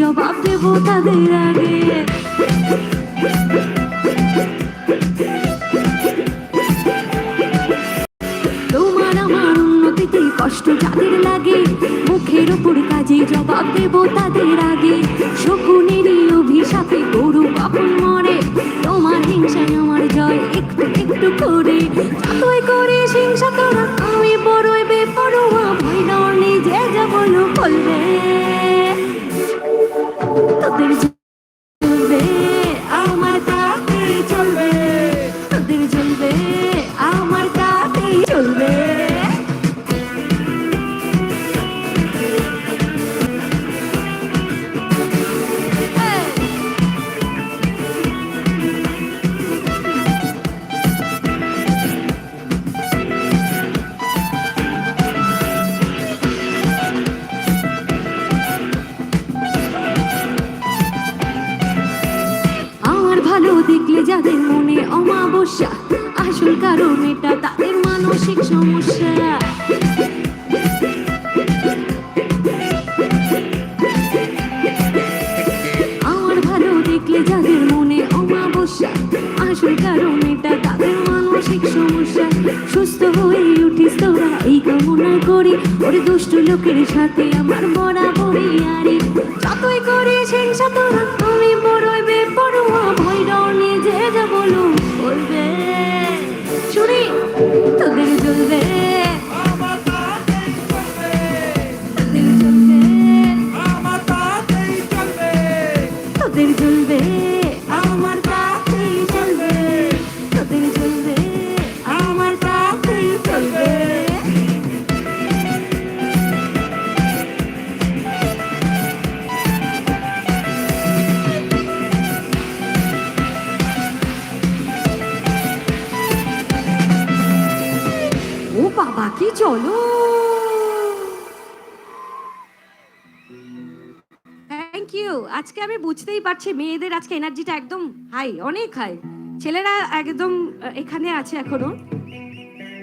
জবাব দেব তাদের আগে। তোমার আমার উন্নতিতে কষ্ট যাদের লাগে, মুখের উপর কাজে জবাব দেব তাদের আগে। শকুনেরই অভিশাপে গরু কখন মরে? তোমার হিংসায় আমার জয় একটু একটু করে। যতই করে হিংসা তোরা আমি বড়ই বেপরোয়া। ভয় ডর যে যা বলো বলবে। তোদের চলবে যাদের মনে অমাবস্যা, আসল কারণ এটা তাদের মানসিক সমস্যা। আমার ভালো দেখলে যাদের মনে অমাবস্যা, আসল কারণ এটা তাদের মানসিক সমস্যা। সুস্থ হয়ে উঠিস তোরা এই কামনা করি, ওরে দুষ্ট লোকের সাথে আমার বরাবরই আরে। যতই করিস হিংসা তোরা, আমি বড়ই বেপরোয়া নিয়ে যে যা বলো বলবে। শুনি তোদের চলবে বুঝতেই পারছি মেয়েদের আজকে এনার্জিটা একদম হাই অনেক হাই ছেলেরা একদম এখানে আছে এখনও।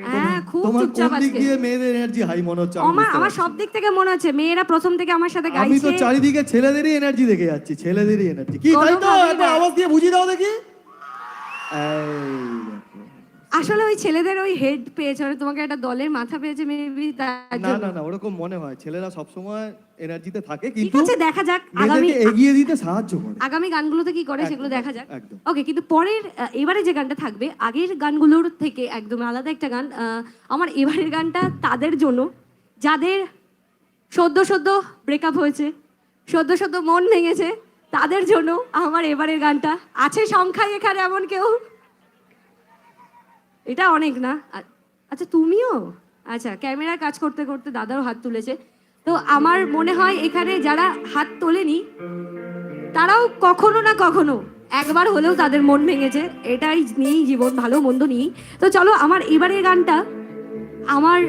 হ্যাঁ খুব চুপচাপ আজকে। দিয়ে মেয়েদের এনার্জি হাই মনে হচ্ছে? আমার আমার সব দিক থেকে মনে হচ্ছে মেয়েরা প্রথম থেকে আমার সাথে আমি তো চারিদিকে ছেলেদেরই এনার্জি দেখে যাচ্ছি ছেলেদেরই এনার্জি কি তাই তো? একবার আওয়াজ দিয়ে বুঝিয়ে দাও দেখি। আসলে ওই ছেলেদের ওই হেড পেয়েছে মানে তোমাকে একটা দলের মাথা পেয়েছে মেবি তার না জন্য। না না ওরকম মনে হয়। ছেলেরা সব সময় এনার্জিতে থাকে ঠিক আছে দেখা যাক আগামী এগিয়ে দিতে সাহায্য করে। আগামী গানগুলোতে কি করে সেগুলো দেখা যাক। ওকে কিন্তু পরের এবারে যে গানটা থাকবে আগের গানগুলোর থেকে একদম আলাদা একটা গান আমার এবারের গানটা তাদের জন্য যাদের সদ্য সদ্য ব্রেকআপ হয়েছে সদ্য সদ্য মন ভেঙেছে তাদের জন্য আমার এবারের গানটা। আছে সংখ্যায় এখানে এমন কেউ? এটা অনেক না? আচ্ছা তুমিও? আচ্ছা ক্যামেরার কাজ করতে করতে দাদাও হাত তুলেছে। তো আমার মনে হয় এখানে যারা হাত তোলেনি তারাও কখনো না কখনো একবার হলেও তাদের মন ভেঙেছে। এটাই নিয়েই জীবন ভালো মন্দ নিয়েই। তো চলো আমার এবারের গানটা আমার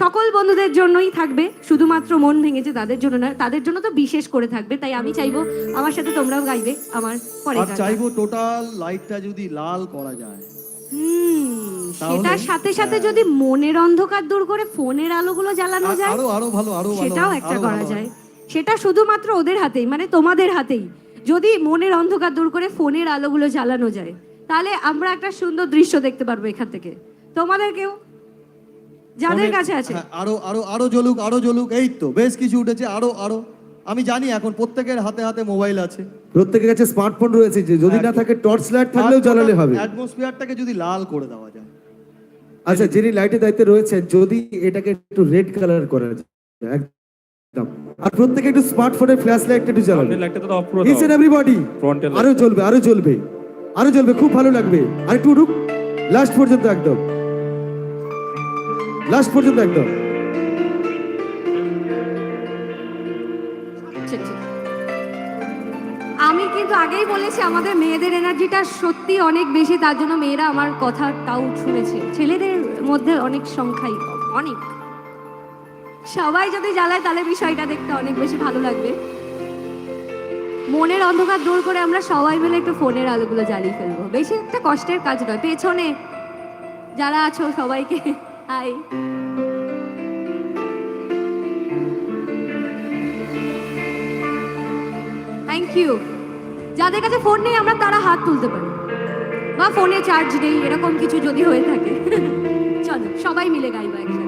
সকল বন্ধুদের জন্যই থাকবে। শুধুমাত্র মন ভেঙেছে তাদের জন্য না তাদের জন্য তো বিশেষ করে থাকবে। তাই আমি চাইব আমার সাথে তোমরাও গাইবে আমার পরে চাইব টোটাল লাইটটা যদি লাল করা যায়। সেটার সাথে সাথে হ্যাঁ। যদি মনের অন্ধকার দূর করে ফোনের আলোগুলো জ্বালানো যায় আরও আরও ভালো আরও সেটাও একটা করা যায়। সেটা শুধুমাত্র ওদের হাতেই মানে তোমাদের হাতেই। যদি মনের অন্ধকার দূর করে ফোনের আলোগুলো জ্বালানো যায় তাহলে আমরা একটা সুন্দর দৃশ্য দেখতে পারব এখান থেকে। তোমাদেরকেও যাদের কাছে আছে। হ্যাঁ, আরও আরও আরও জ্বলুক আরও জ্বলুক এই তো বেশ কিছু উঠেছে আরও আরও। আমি জানি এখন প্রত্যেকের হাতে হাতে মোবাইল আছে। প্রত্যেকের কাছে স্মার্টফোন রয়েছে যে যদি না থাকে টর্চ লাইট থাকলেও জ্বালালে হবে। অ্যাটমসফিয়ারটাকে যদি লাল করে দেওয়া যায়। আচ্ছা যিনি লাইটের দায়িত্বে রয়েছে যদি এটাকে একটু রেড কালার করা যায় একদম। আর প্রত্যেকে একটু স্মার্টফোনের ফ্ল্যাশ লাইট একটু জ্বালাবে লাইটটা তো অফ করে দাও। এভরিবডি ফ্রন্টের আরও জ্বলবে আরও জ্বলবে আরও জ্বলবে খুব ভালো লাগবে। আর একটু উঠুক লাস্ট পর্যন্ত একদম। লাস্ট পর্যন্ত একদম। আগেই বলেছি, আমাদের মেয়েদের এনার্জিটা সত্যি অনেক বেশি, তার জন্য মেয়েরা আমার কথা তাও শুনেছে। ছেলেদের মধ্যে অনেক সংখ্যাই, অনেক। সবাই যদি জ্বালায়, তাহলে বিষয়টা দেখতে অনেক বেশি ভালো লাগবে। মনের অন্ধকার দূর করে আমরা সবাই মিলে একটু ফোনের আলোগুলো জ্বালিয়ে ফেলব। বেশি একটা কষ্টের কাজ নয়। পেছনে যারা আছো, সবাইকে হাই থ্যাংক ইউ যাদের কাছে ফোন নেই, আমরা তারা হাত তুলতে পারি। বা ফোনে চার্জ নেই, এরকম কিছু যদি হয়ে থাকে। চলো, সবাই মিলে গাইবো একসাথে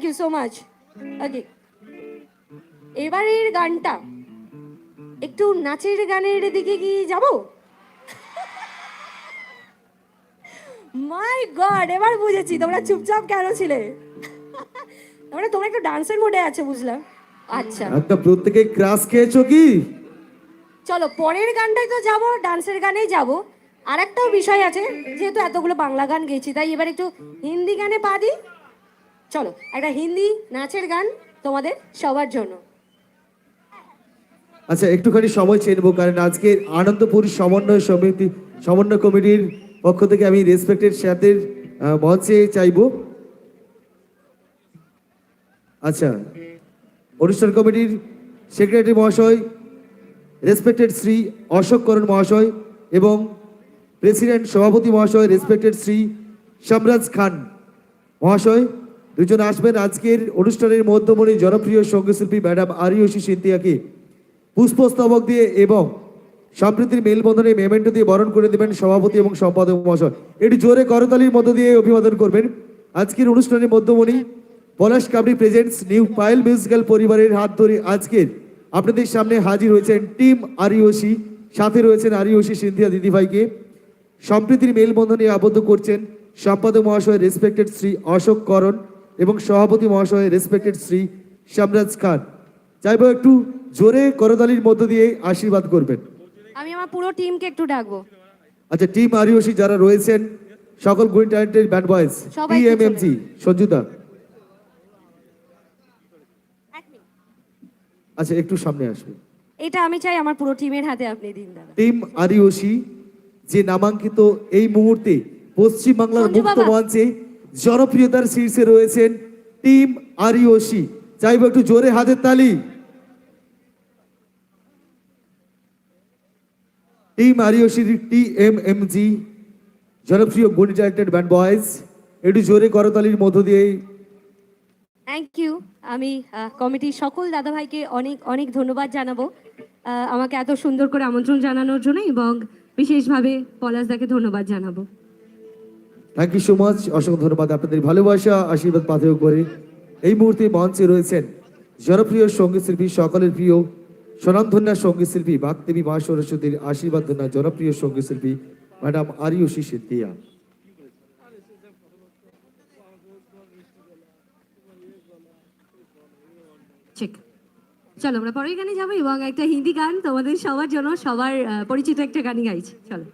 thank you so much okay এবারের গানটা একটু নাচের গানের দিকে কি যাব? মাই গড এবার বুঝেছি তোমরা চুপচাপ কেন ছিলে? তোমরা তোমরা একটু ডান্সের মোডে আছে বুঝলাম। আচ্ছা। একটা প্রত্যেকে ক্রাশ খেয়েছো কি? চলো পরের গানটাই তো যাব ডান্সের গানেই যাব। আর একটাও বিষয় আছে যেহেতু এতগুলো বাংলা গান গেছি তাই এবার একটু হিন্দি গানে পা দিই। চলো, একটা হিন্দি নাচের গান তোমাদের সবার জন্য। আচ্ছা একটুখানি সময় চেয়ে নেব, কারণ আজকে আনন্দপুর সমন্বয় সমিতি, সমন্বয় কমিটির পক্ষ থেকে আমি রেসপেক্টেড স্যারদের মঞ্চে চাইব। আচ্ছা অনুষ্ঠান কমিটির সেক্রেটারি মহাশয় রেসপেক্টেড শ্রী অশোক করণ মহাশয় এবং প্রেসিডেন্ট সভাপতি মহাশয় রেসপেক্টেড শ্রী সম্রাজ খান মহাশয়। দুজন আসবেন আজকের অনুষ্ঠানের মধ্যমণি জনপ্রিয় সঙ্গীতশিল্পী ম্যাডাম আরিয়সী সিন্তিয়াকে পুষ্পস্তবক দিয়ে এবং সম্প্রীতির মেলবন্ধনে মেমেন্টো দিয়ে বরণ করে দেবেন সভাপতি এবং সম্পাদক মহাশয়। এটি জোরে করতালির মধ্য দিয়ে অভিবাদন করবেন আজকের অনুষ্ঠানের মধ্যমণি Palash Kabari presents new Payel musical পরিবারের হাত ধরে আজকের আপনাদের সামনে হাজির হয়েছেন টিম আরিয়সী, সাথে রয়েছেন আরিয়সী সিন্ধিয়া দিদিভাইকে। সম্প্রীতির মেলবন্ধনে আবদ্ধ করছেন সম্পাদক মহাশয় রেসপেক্টেড শ্রী অশোক করণ। এবং সভাপতি মহাশয় রেসপেক্টেড শ্রী শামরাজ খান। চাইব একটু জোরে করতালির মধ্য দিয়ে আশীর্বাদ করবেন। আমি আমার পুরো টিমকে একটু ডাকবো। আচ্ছা টিম আরিয়সী যারা রয়েছেন সকল গুণ ট্যালেন্টেড ব্যান্ড বয়েজ সবাইকে টিএমএমজি সঞ্জুদা আচ্ছা একটু সামনে আসবে। এটা আমি চাই আমার পুরো টিমের হাতে আপনি দিন দাদা। টিম আরিয়সী যে নামাঙ্কিত এই মুহূর্তে পশ্চিমবাংলার মুক্ত মঞ্চে জনপ্রিয়তার শীর্ষে রয়েছেন টিম আরিয়সী চাইব একটু জোরে হাতের তালি। টিম আরিয়সীর টি এম এম জি জনপ্রিয় গুণ ডাইরেক্টেড ব্যান্ড বয়েজ। একটু জোরে করতালির মধ্য দিয়ে থ্যাংক ইউ আমি কমিটির সকল দাদাভাইকে অনেক অনেক ধন্যবাদ জানাব। আমাকে এত সুন্দর করে আমন্ত্রণ জানানোর জন্য এবং বিশেষভাবে পলাশদাকে ধন্যবাদ জানাব। থ্যাংক ইউ সো মাচ অসংখ্য ধন্যবাদ আপনাদের ভালোবাসা, আশীর্বাদ পাথেয় করে। এই মুহূর্তে মঞ্চে রয়েছেন জনপ্রিয় সংগীত শিল্পী সকলের প্রিয় স্বনামধন্যা সংগীত শিল্পী বাগদেবী মা সরস্বতীর আশীর্বাদ ধন্যা জনপ্রিয় সংগীত শিল্পী ম্যাডাম আরিয়সী সিদ্দিয়া ঠিক। চলো, আমরা পরের গানে যাব এবং একটা হিন্দি গান তোমাদের সবার জন্য, সবার পরিচিত একটা গানই গাইছি। চলো।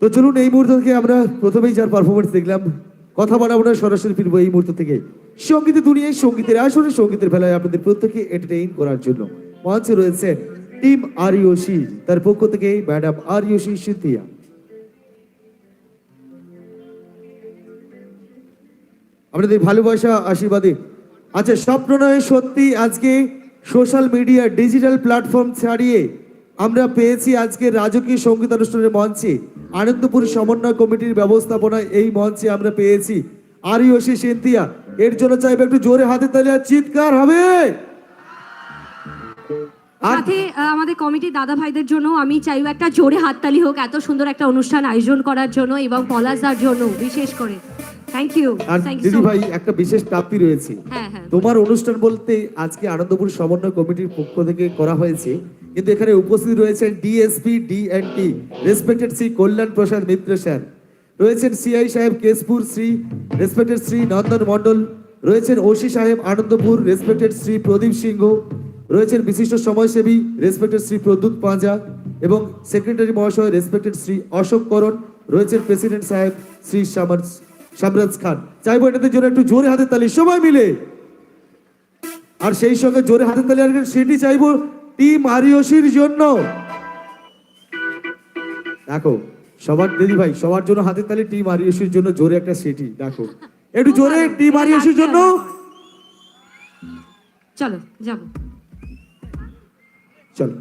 তো চলুন এই মুহূর্ত থেকে আমরা প্রথমেই যার পারফরমেন্স দেখলাম, কথা বাড়াবো না, সরাসরি ফিরবো এই মুহূর্ত থেকে। সঙ্গীতের দুনিয়ায় সঙ্গীতের আসলে সঙ্গীতের বেলায় আপনাদের প্রত্যেকে এন্টারটেইন করার জন্য। মঞ্চে রয়েছে টিম আরিয়সী তার পক্ষ থেকে ম্যাডাম আরিয়সী সিদ্দিয়া আপনাদের ভালোবাসা, আশীর্বাদে। আচ্ছা স্বপ্ন নয়, সত্যি আজকে সোশ্যাল মিডিয়া ডিজিটাল প্ল্যাটফর্ম ছাড়িয়ে আমরা পেয়েছি আজকে রাজকীয় সংগীত অনুষ্ঠানের মঞ্চে। আনন্দপুর সমন্বয় কমিটির ব্যবস্থাপনায় এই মঞ্চে আমরা পেয়েছি। আরিয়সী সিন্তিয়া এর জন্য চাইবে একটু জোরে হাতে তালে চিৎকার হবে। সাথে আমাদের কমিটির দাদা ভাইদের জন্য আমি চাইব একটা জোরে হাততালি হোক এত সুন্দর একটা অনুষ্ঠান আয়োজন করার জন্য এবং পলাশদার জন্য বিশেষ করে। থ্যাংক ইউ আর দিদি ভাই একটা বিশেষ প্রাপ্তি রয়েছে। হ্যাঁ হ্যাঁ। তোমার অনুষ্ঠান বলতে আজকে আনন্দপুর সমন্বয় কমিটির পক্ষ থেকে করা হয়েছে। কিন্তু এখানে উপস্থিত রয়েছেন DSP DNT respected Shri Kalyan Prasad Mitra sir. রয়েছেন সিআই সাহেব কেশপুর শ্রী রেসপেক্টেড শ্রী নন্দন মণ্ডল। রয়েছেন ওসি সাহেব আনন্দপুর রেসপেক্টেড শ্রী প্রদীপ সিংহ। রয়েছেন বিশিষ্ট সমাজসেবী রেসপেক্টেড শ্রী প্রদ্যুৎ পাঁজা। এবং সেক্রেটারি মহাশয় রেসপেক্টেড শ্রী অশোক করণ। রয়েছেন প্রেসিডেন্ট সাহেব শ্রী সামর সামরাজ খান। চাইব এটাদের জন্য একটু জোরে হাতের তালি, সবাই মিলে। আর সেই সঙ্গে জোরে হাতে তালি আর সেটি চাইব টিম মারিয়সির জন্য। দেখো সবার দিদি ভাই সবার জন্য হাতে তালে টিম মারিয়সির জন্য জোরে একটা সেটি দেখো। একটু জোরে টিম মারিয়সির জন্য। চলো যাব। চলো।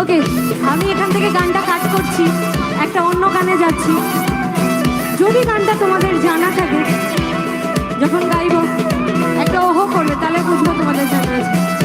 ওকে, আমি এখান থেকে গানটা কাজ করছি। একটা অন্য গানে যাচ্ছি। যদি গানটা তোমাদের জানা থাকে, যখন গাইব, একটা ওহো করবে তাহলে বুঝব তোমাদের জানা আছে।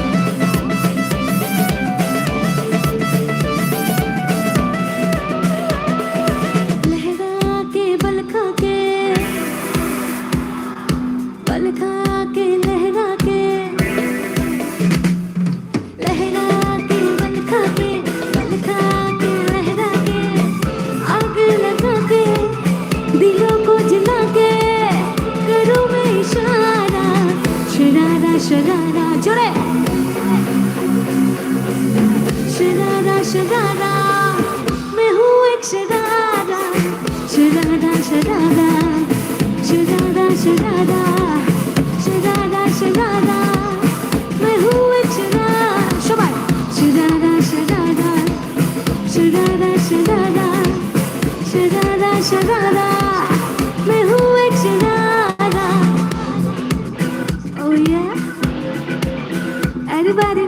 সারা জোরে সারা সারা মে হু এক সারা সারা সারা সারা সারা সারা সারা মে হু এক সারা সবাই সারা সারা সারা সারা সারা সারা everybody.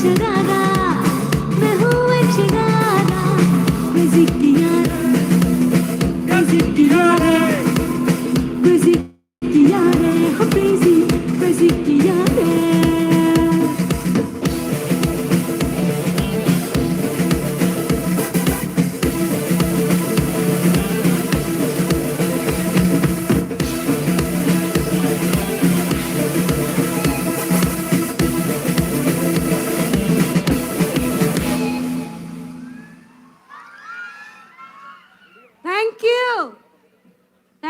Sugar.